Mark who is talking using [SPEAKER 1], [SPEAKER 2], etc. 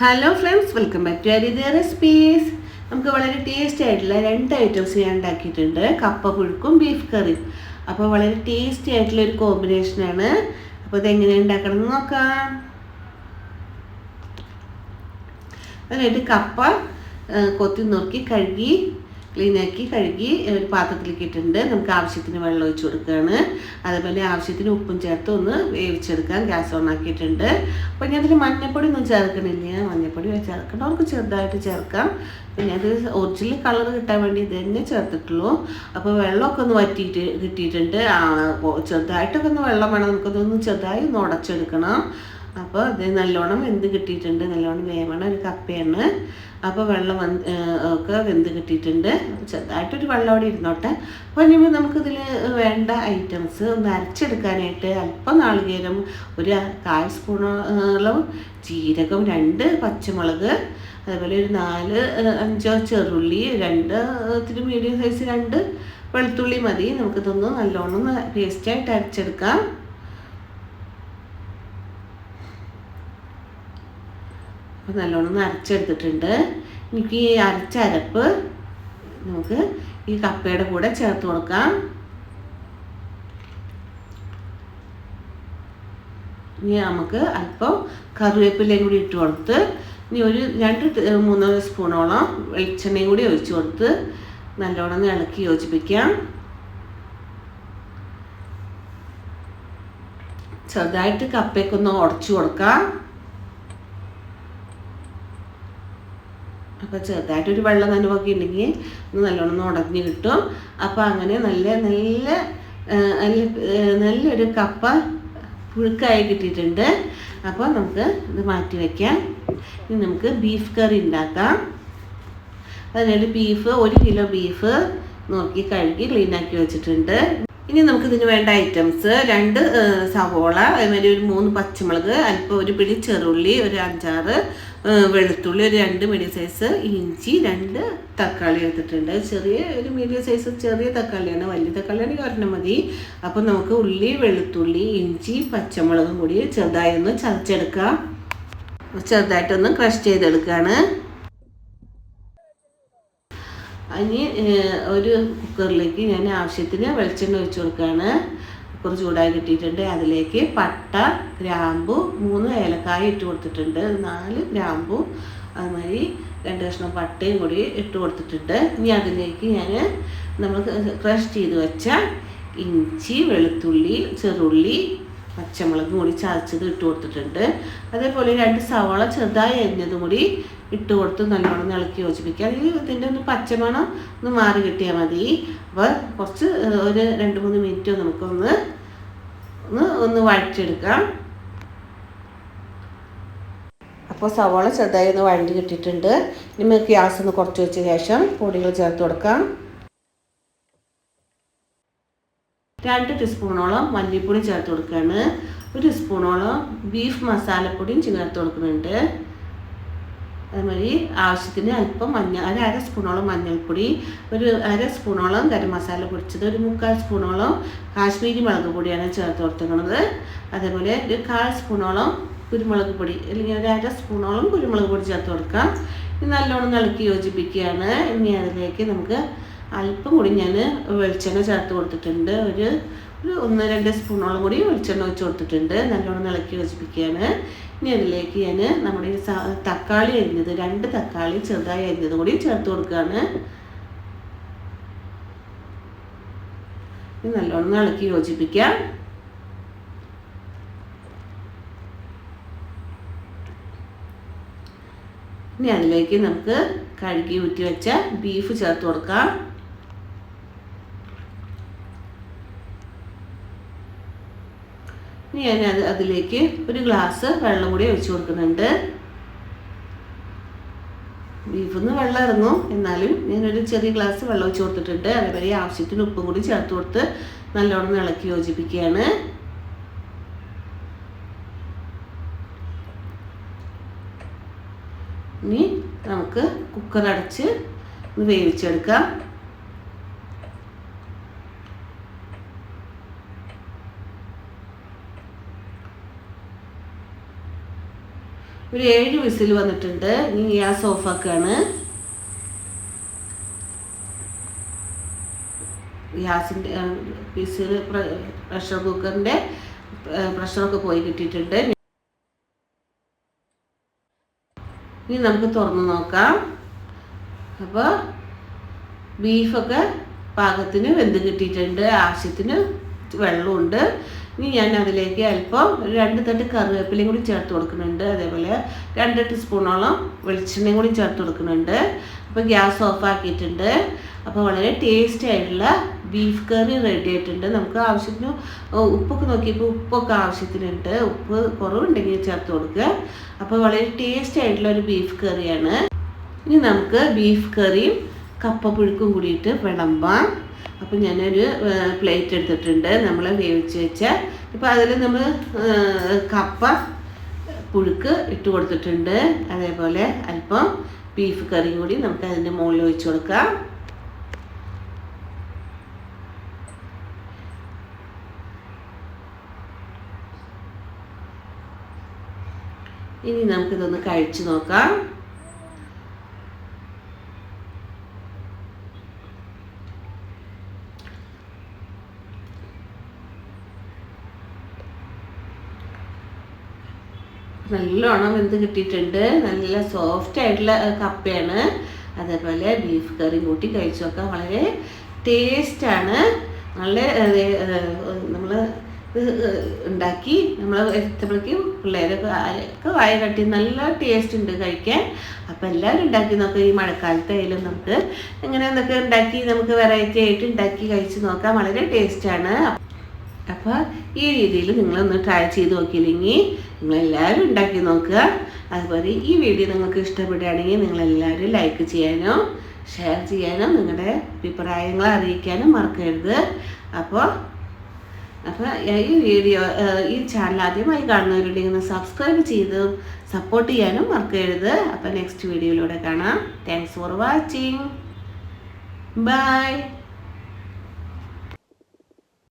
[SPEAKER 1] Hello friends welcome back to Aritha recipes നമുക്ക് വളരെ tasty ആയിട്ടുള്ള രണ്ട് ഐറ്റംസ് ഞാൻ ഉണ്ടാക്കിയിട്ടുണ്ട്. കപ്പ പുഴുക്കും ബീഫ് കറിയും അപ്പോൾ വളരെ ടേസ്റ്റി ആയിട്ടുള്ള ഒരു കോമ്പിനേഷനാണ് അപ്പോൾ ഇതെങ്ങനെ ഉണ്ടാക്കണം എന്ന് നോക്കാം. അതിനായിട്ട് കപ്പ കൊത്തി നോക്കി കഴുകി ക്ലീനാക്കി കഴുകി ഒരു പാത്രത്തിലേക്ക് ഇട്ടിട്ടുണ്ട്. നമുക്ക് ആവശ്യത്തിന് വെള്ളം ഒഴിച്ച് കൊടുക്കുകയാണ് അതേപോലെ ആവശ്യത്തിന് ഉപ്പും ചേർത്ത് ഒന്ന് വേവിച്ചെടുക്കാൻ ഗ്യാസ് ഓൺ ആക്കിയിട്ടുണ്ട്. അപ്പോൾ ഞാൻ ഇതിൽ മഞ്ഞപ്പൊടി ഒന്നും ചേർക്കണില്ല. മഞ്ഞപ്പൊടി ചേർക്കണവർക്ക് ചെറുതായിട്ട് ചേർക്കാം. പിന്നെ അത് ഒറിജിനൽ കളർ കിട്ടാൻ വേണ്ടി ഇത് തന്നെ ചേർത്തിട്ടുള്ളൂ. അപ്പോൾ വെള്ളമൊക്കെ ഒന്ന് വറ്റിയിട്ട് കിട്ടിയിട്ടുണ്ട്. ചെറുതായിട്ടൊക്കെ ഒന്ന് വെള്ളം വേണം. നമുക്കതൊന്ന് ചെറുതായി ഒന്ന് ഉടച്ചെടുക്കണം. അപ്പോൾ ഇത് നല്ലോണം വെന്ത് കിട്ടിയിട്ടുണ്ട്. നല്ലോണം വേവണം ഒരു കപ്പയാണ്. അപ്പോൾ വെള്ളം വന്ന് ഒക്കെ വെന്ത് കിട്ടിയിട്ടുണ്ട്. ചെറുതായിട്ടൊരു വെള്ളം അവിടെ ഇരുന്നോട്ടെ. അപ്പോൾ ഇനി നമുക്കിതിൽ വേണ്ട ഐറ്റംസ് ഒന്ന് അരച്ചെടുക്കാനായിട്ട് അല്പം നാളികേരം ഒരു കാൽ സ്പൂണോളം ജീരകം രണ്ട് പച്ചമുളക് അതുപോലെ ഒരു നാല് അഞ്ചോ ചെറുള്ളി രണ്ട് മീഡിയം സൈസ് രണ്ട് വെളുത്തുള്ളി മതി. നമുക്കിതൊന്ന് നല്ലോണം പേസ്റ്റായിട്ട് അരച്ചെടുക്കാം. അപ്പോൾ നല്ലോണം അരച്ചെടുത്തിട്ടുണ്ട്. എനിക്ക് ഈ അരച്ചരപ്പ് നമുക്ക് ഈ കപ്പയുടെ കൂടെ ചേർത്ത് കൊടുക്കാം. ഇനി നമുക്ക് അല്പം കറിവേപ്പിലയും കൂടി ഇട്ട് കൊടുത്ത് ഇനി ഒരു രണ്ട് മൂന്ന് സ്പൂണോളം വെളിച്ചെണ്ണയും കൂടി ഒഴിച്ച് കൊടുത്ത് നല്ലോണം ഇളക്കി യോജിപ്പിക്കാം. ചെറുതായിട്ട് കപ്പയൊക്കെ ഒന്ന് ഉടച്ചു കൊടുക്കാം. അപ്പോൾ ചെറുതായിട്ടൊരു വെള്ളം നനവൊക്കെ ഉണ്ടെങ്കിൽ ഒന്ന് നല്ലോണം ഉടഞ്ഞ് കിട്ടും. അപ്പോൾ അങ്ങനെ നല്ല നല്ല നല്ലൊരു കപ്പ പുഴുക്കായി കിട്ടിയിട്ടുണ്ട്. അപ്പോൾ നമുക്ക് ഇത് മാറ്റി വയ്ക്കാം ഇനി നമുക്ക് ബീഫ് കറി ഉണ്ടാക്കാം. അതിനായിട്ട് ബീഫ് ഒരു കിലോ ബീഫ് നോക്കി കഴുകി ക്ലീനാക്കി വെച്ചിട്ടുണ്ട്. ഇനി നമുക്ക് ഇതിന് വേണ്ട ഐറ്റംസ് രണ്ട് സവോള അതുമാതിരി ഒരു മൂന്ന് പച്ചമുളക് അല്പം ഒരു പിടി ചെറുള്ളി ഒരു അഞ്ചാറ് വെളുത്തുള്ളി ഒരു രണ്ട് മീഡിയം സൈസ് ഇഞ്ചി രണ്ട് തക്കാളി എടുത്തിട്ടുണ്ട്. ചെറിയ ഒരു മീഡിയം സൈസ് ചെറിയ തക്കാളിയാണ് വലിയ തക്കാളിയാണെങ്കിൽ ഒരെണ്ണം മതി. അപ്പോൾ നമുക്ക് ഉള്ളി വെളുത്തുള്ളി ഇഞ്ചി പച്ചമുളകും കൂടി ചെറുതായി ഒന്ന് ചതച്ചെടുക്കാം. ചെറുതായിട്ടൊന്ന് ക്രഷ് ചെയ്തെടുക്കുകയാണ് അതിന് ഒരു കുക്കറിലേക്ക് ഞാൻ ആവശ്യത്തിന് വെളിച്ചെണ്ണ ഒഴിച്ചു കൊടുക്കുകയാണ്. കുക്കർ ചൂടായി കിട്ടിയിട്ടുണ്ട്. അതിലേക്ക് പട്ട ഗ്രാമ്പു മൂന്ന് ഏലക്കായ ഇട്ട് കൊടുത്തിട്ടുണ്ട്. നാല് ഗ്രാമ്പു അതുമാതിരി രണ്ട് കഷ്ണം പട്ടയും കൂടി ഇട്ട് കൊടുത്തിട്ടുണ്ട്. ഇനി അതിലേക്ക് ഞാൻ നമ്മൾ ക്രഷ് ചെയ്ത് വെച്ച ഇഞ്ചി വെളുത്തുള്ളി ചെറുള്ളി പച്ചമുളകും കൂടി ചതച്ചത് ഇട്ട് കൊടുത്തിട്ടുണ്ട്. അതേപോലെ രണ്ട് സവാള ചെറുതായി അരിഞ്ഞതും കൂടി ഇട്ട് കൊടുത്ത് നല്ലോണം ഇളക്കി യോജിപ്പിക്കുക. അല്ലെങ്കിൽ ഇതിന്റെ ഒന്ന് പച്ചമണം ഒന്ന് മാറി കിട്ടിയാൽ മതി. അപ്പോൾ കുറച്ച് ഒരു രണ്ട് മൂന്ന് മിനിറ്റ് നമുക്കൊന്ന് ഒന്ന് ഒന്ന് വഴറ്റിയെടുക്കാം. അപ്പോൾ സവാള ചെറുതായി ഒന്ന് വഴണ്ടി കിട്ടിയിട്ടുണ്ട്. ഇനി ഗ്യാസ് ഒന്ന് കുറച്ച് വെച്ച ശേഷം പൊടികൾ ചേർത്ത് കൊടുക്കാം. രണ്ട് ടീസ്പൂണോളം മല്ലിപ്പൊടി ചേർത്ത് കൊടുക്കുകയാണ്. ഒരു സ്പൂണോളം ബീഫ് മസാലപ്പൊടിയും ചേർത്ത് കൊടുക്കുന്നുണ്ട്. അതുമാതിരി ആവശ്യത്തിന് അല്പം മഞ്ഞ ഒരു അര സ്പൂണോളം മഞ്ഞൾപ്പൊടി ഒരു അര സ്പൂണോളം ഗരം മസാല പൊടിച്ചത് ഒരു മുക്കാൽ സ്പൂണോളം കാശ്മീരി മുളക് പൊടിയാണ് ചേർത്ത് കൊടുത്തിരിക്കുന്നത്. അതേപോലെ ഒരു കാൽ സ്പൂണോളം കുരുമുളക് പൊടി അല്ലെങ്കിൽ ഒരു അര സ്പൂണോളം കുരുമുളക് പൊടി ചേർത്ത് കൊടുക്കാം. നല്ലോണം ഇളക്കി യോജിപ്പിക്കുകയാണ്. ഇനി അതിലേക്ക് നമുക്ക് അല്പം കൂടി ഞാൻ വെളിച്ചെണ്ണ ചേർത്ത് കൊടുത്തിട്ടുണ്ട്. ഒരു ഒരു ഒന്ന് രണ്ട് സ്പൂണോളം കൂടി വെളിച്ചെണ്ണ ഒഴിച്ച് കൊടുത്തിട്ടുണ്ട്. നല്ലോണം ഇളക്കി യോജിപ്പിക്കുകയാണ്. ഇനി അതിലേക്ക് ഞാൻ നമ്മുടെ ഈ തക്കാളി അരിഞ്ഞത് രണ്ട് തക്കാളി ചെറുതായി അരിഞ്ഞത് കൂടി ചേർത്ത് കൊടുക്കുകയാണ്. നല്ലോണം ഇളക്കി യോജിപ്പിക്കാം ഇനി അതിലേക്ക് നമുക്ക് കഴുകി ഊറ്റി വെച്ച ബീഫ് ചേർത്ത് കൊടുക്കാം. ഇനി ഞാൻ അത് അതിലേക്ക് ഒരു ഗ്ലാസ് വെള്ളം കൂടി ഒഴിച്ചു കൊടുക്കുന്നുണ്ട്. ബീഫിൽ വെള്ളം ഇറങ്ങും. എന്നാലും ഞാനൊരു ചെറിയ ഗ്ലാസ് വെള്ളം ഒഴിച്ച് കൊടുത്തിട്ടുണ്ട്. അതേപോലെ ആവശ്യത്തിന് ഉപ്പും കൂടി ചേർത്ത് കൊടുത്ത് നല്ലോണം ഇളക്കി യോജിപ്പിക്കുകയാണ്. ഇനി നമുക്ക് കുക്കർ അടച്ച് വേവിച്ചെടുക്കാം. ഒരു ഏഴ് വിസിൽ വന്നിട്ടുണ്ട്. ഇനി ഗ്യാസ് ഓഫാക്കുകയാണ് ഗ്യാസിന്റെ വിസിൽ പ്രഷർ കുക്കറിന്റെ പ്രഷറൊക്കെ പോയി കിട്ടിയിട്ടുണ്ട്. ഇനി നമുക്ക് തുറന്ന് നോക്കാം. അപ്പോൾ ബീഫൊക്കെ പാകത്തിന് വെന്ത് കിട്ടിയിട്ടുണ്ട്. ആവശ്യത്തിന് വെള്ളമുണ്ട്. ഇനി ഞാൻ അതിലേക്ക് അല്പം രണ്ട് തട്ട് കറിവേപ്പിലയും കൂടി ചേർത്ത് കൊടുക്കുന്നുണ്ട്. അതേപോലെ രണ്ട് ടീസ്പൂണോളം വെളിച്ചെണ്ണയും കൂടി ചേർത്ത് കൊടുക്കുന്നുണ്ട്. അപ്പോൾ ഗ്യാസ് ഓഫ് ആക്കിയിട്ടുണ്ട്. അപ്പോൾ വളരെ ടേസ്റ്റി ആയിട്ടുള്ള ബീഫ് കറി റെഡി ആയിട്ടുണ്ട്. നമുക്ക് ആവശ്യത്തിന് ഉപ്പൊക്കെ നോക്കിയപ്പോൾ ഉപ്പൊക്കെ ആവശ്യത്തിനുണ്ട്. ഉപ്പ് കുറവുണ്ടെങ്കിൽ ചേർത്ത് കൊടുക്കുക. അപ്പോൾ വളരെ ടേസ്റ്റി ആയിട്ടുള്ള ഒരു ബീഫ് കറിയാണ്. ഇനി നമുക്ക് ബീഫ് കറിയും കപ്പ പുഴുക്കും കൂടിയിട്ട് വിളമ്പാം. അപ്പം ഞാനൊരു പ്ലേറ്റ് എടുത്തിട്ടുണ്ട്. നമ്മൾ വേവിച്ച് വെച്ച ഇപ്പം അതിൽ നമ്മൾ കപ്പ പുഴുക്ക് ഇട്ട് കൊടുത്തിട്ടുണ്ട്. അതേപോലെ അല്പം ബീഫ് കറി കൂടി നമുക്ക് അതിന്റെ മുകളിൽ ഒഴിച്ചു കൊടുക്കാം. ഇനി നമുക്കിതൊന്ന് കഴിച്ചു നോക്കാം. നല്ലോണം വെന്ത് കിട്ടിയിട്ടുണ്ട്. നല്ല സോഫ്റ്റ് ആയിട്ടുള്ള കപ്പയാണ്. അതേപോലെ ബീഫ് കറി കൂട്ടി കഴിച്ചു നോക്കാം. വളരെ ടേസ്റ്റാണ് നല്ല നമ്മൾ ഉണ്ടാക്കി. നമ്മൾ എത്തുമ്പോഴേക്കും പിള്ളേരൊക്കെ വായ കട്ടി നല്ല ടേസ്റ്റ് ഉണ്ട് കഴിക്കാൻ. അപ്പം എല്ലാവരും ഉണ്ടാക്കി നോക്കാം. ഈ മഴക്കാലത്തായാലും നമുക്ക് ഇങ്ങനെ എന്നൊക്കെ ഉണ്ടാക്കി നമുക്ക് വെറൈറ്റി ആയിട്ട് ഉണ്ടാക്കി കഴിച്ച് നോക്കാം. വളരെ ടേസ്റ്റാണ് അപ്പോൾ ഈ രീതിയിൽ നിങ്ങളൊന്ന് ട്രൈ ചെയ്ത് നോക്കിയില്ലെങ്കിൽ നിങ്ങളെല്ലാവരും ഉണ്ടാക്കി നോക്കുക. അതുപോലെ ഈ വീഡിയോ നിങ്ങൾക്ക് ഇഷ്ടപ്പെടുകയാണെങ്കിൽ നിങ്ങളെല്ലാവരും ലൈക്ക് ചെയ്യാനോ ഷെയർ ചെയ്യാനോ നിങ്ങളുടെ അഭിപ്രായങ്ങൾ അറിയിക്കാനും മറക്കരുത്. അപ്പോൾ അപ്പോൾ ഈ വീഡിയോ ഈ ചാനൽ ആദ്യമായി കാണുന്നവരുണ്ടെങ്കിൽ ഒന്ന് സബ്സ്ക്രൈബ് ചെയ്ത് സപ്പോർട്ട് ചെയ്യാനും മറക്കരുത്. അപ്പോൾ നെക്സ്റ്റ് വീഡിയോയിലൂടെ കാണാം. Thanks for watching bye